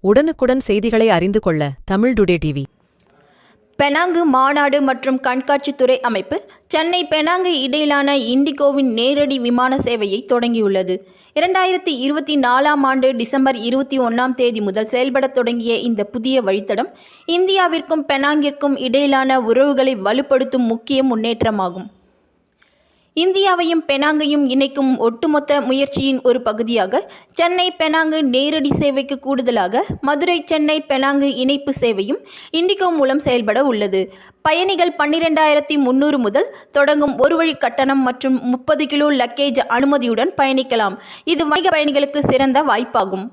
உடனுக்குடன் செய்திகளை அறிந்து கொள்ள தமிழ் டுடே டிவி. பெனாங்கு மாநாடு மற்றும் கண்காட்சித்துறை அமைப்பு சென்னை பெனாங்கு இடையிலான இண்டிகோவின் நேரடி விமான சேவையை தொடங்கியுள்ளது. இரண்டாயிரத்தி இருபத்தி நாலாம் ஆண்டு டிசம்பர் இருபத்தி ஒன்றாம் தேதி முதல் செயல்படத் தொடங்கிய இந்த புதிய வழித்தடம் இந்தியாவிற்கும் பெனாங்கிற்கும் இடையிலான உறவுகளை வலுப்படுத்தும் முக்கிய முன்னேற்றமாகும். இந்தியாவையும் பெனாங்கையும் இணைக்கும் ஒட்டுமொத்த முயற்சியின் ஒரு பகுதியாக சென்னை பெனாங்கு நேரடி சேவைக்கு கூடுதலாக மதுரை சென்னை பெனாங்கு இணைப்பு சேவையும் இண்டிகோ மூலம் செயல்பட உள்ளது. பயணிகள் பன்னிரெண்டாயிரத்தி முன்னூறு முதல் தொடங்கும் ஒரு வழி கட்டணம் மற்றும் முப்பது கிலோ லக்கேஜ் அனுமதியுடன் பயணிக்கலாம். இது வணிக பயணிகளுக்கு சிறந்த வாய்ப்பாகும்.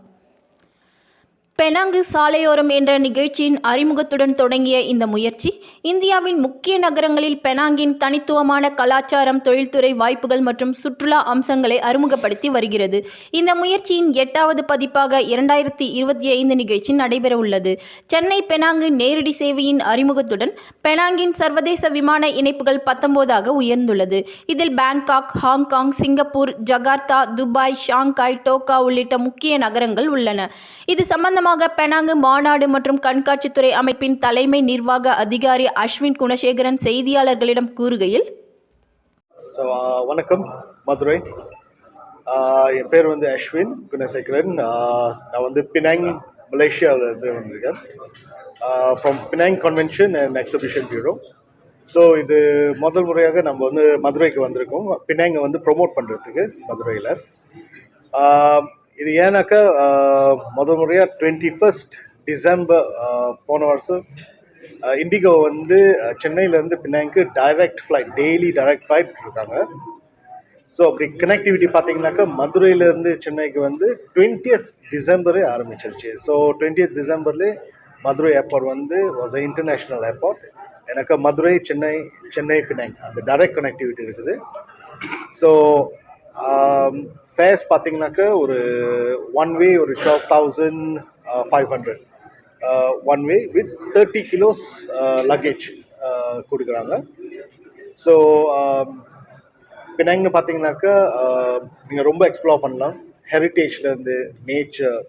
பெனாங்கு சாலையோரம் என்ற நிகழ்ச்சியின் அறிமுகத்துடன் தொடங்கிய இந்த முயற்சி இந்தியாவின் முக்கிய நகரங்களில் பெனாங்கின் தனித்துவமான கலாச்சாரம் தொழில்துறை வாய்ப்புகள் மற்றும் சுற்றுலா அம்சங்களை அறிமுகப்படுத்தி வருகிறது. இந்த முயற்சியின் எட்டாவது பதிப்பாக இரண்டாயிரத்தி இருபத்தி ஐந்து நிகழ்ச்சி நடைபெற உள்ளது. சென்னை பெனாங்கு நேரடி சேவையின் அறிமுகத்துடன் பெனாங்கின் சர்வதேச விமான இணைப்புகள் பத்தொன்பதாக உயர்ந்துள்ளது. இதில் Bangkok Hong Kong Singapore Jakarta Dubai Shanghai Dhaka உள்ளிட்ட முக்கிய நகரங்கள் உள்ளன. இது சம்பந்த சம்பந்தமாக பெனாங்கு மாநாடு மற்றும் கண்காட்சித்துறை அமைப்பின் தலைமை நிர்வாக அதிகாரி அஸ்வின் குணசேகரன் செய்தியாளர்களிடம் கூறுகையில் ஸோ uh, வணக்கம் மதுரை. Uh, என் பேர் வந்து அஸ்வின் குணசேகரன். Uh, நான் வந்து பினாங் மலேசியாவில் இருந்து வந்திருக்கேன். From Penang convention and exhibition bureau so இது முதல் முறையாக நம்ம வந்து மதுரைக்கு வந்திருக்கோம். பினாங்கை வந்து ப்ரொமோட் பண்ணுறதுக்கு மதுரையில். இது ஏன்னாக்கா முதல் முறையாக டுவெண்ட்டி ஃபஸ்ட் டிசம்பர் போன வருஷம் இண்டிகோ வந்து சென்னையிலேருந்து Penang direct flight daily direct flight இருக்காங்க. ஸோ அப்படி கனெக்டிவிட்டி பார்த்தீங்கன்னாக்கா மதுரையிலேருந்து சென்னைக்கு வந்து டுவெண்ட்டியத் டிசம்பரே ஆரம்பிச்சிருச்சு. ஸோ டுவெண்ட்டியத் டிசம்பர்லேயே மதுரை ஏர்போர்ட் வந்து வாஸ் அ இன்டர்நேஷ்னல் ஏர்போர்ட் எனக்கு மதுரை சென்னை சென்னை பினாங் அந்த டைரக்ட் கனெக்டிவிட்டி இருக்குது. ஸோ Um, ஃபேர்ஸ் பார்த்தீங்கன்னாக்க ஒரு ஒன் வே ஒரு twelve thousand five hundred one way with thirty kilos luggage கொடுக்குறாங்க. ஸோ um, பினாங்னு பார்த்தீங்கன்னாக்கா uh, நீங்கள் ரொம்ப எக்ஸ்ப்ளோர் பண்ணலாம். ஹெரிட்டேஜ்லேருந்து நேச்சர்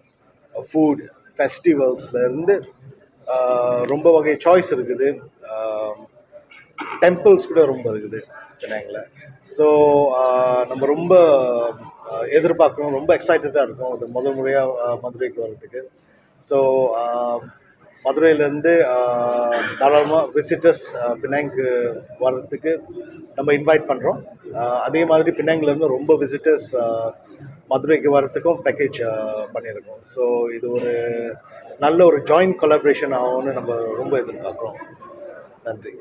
ஃபுட் ஃபெஸ்டிவல்ஸ்லேருந்து ரொம்ப வகை சாய்ஸ் இருக்குது. Um, டெம்பிள்ஸ் கூட ரொம்ப இருக்குது. பினாங்கில் ஸோ நம்ம ரொம்ப எதிர்பார்க்கணும். ரொம்ப எக்ஸைட்டடாக இருக்கும். அது முதல் முறையாக மதுரைக்கு வர்றதுக்கு. ஸோ மதுரையிலேருந்து தாராளமாக விசிட்டர்ஸ் பினாங்க்கு வர்றதுக்கு நம்ம இன்வைட் பண்ணுறோம் அதே மாதிரி பினாங்லேருந்து ரொம்ப விசிட்டர்ஸ் மதுரைக்கு வர்றதுக்கும் பேக்கேஜ் பண்ணியிருக்கோம். ஸோ இது ஒரு நல்ல ஒரு ஜாயிண்ட் கொலாபரேஷன் ஆகும்னு நம்ம ரொம்ப எதிர்பார்க்குறோம். நன்றி.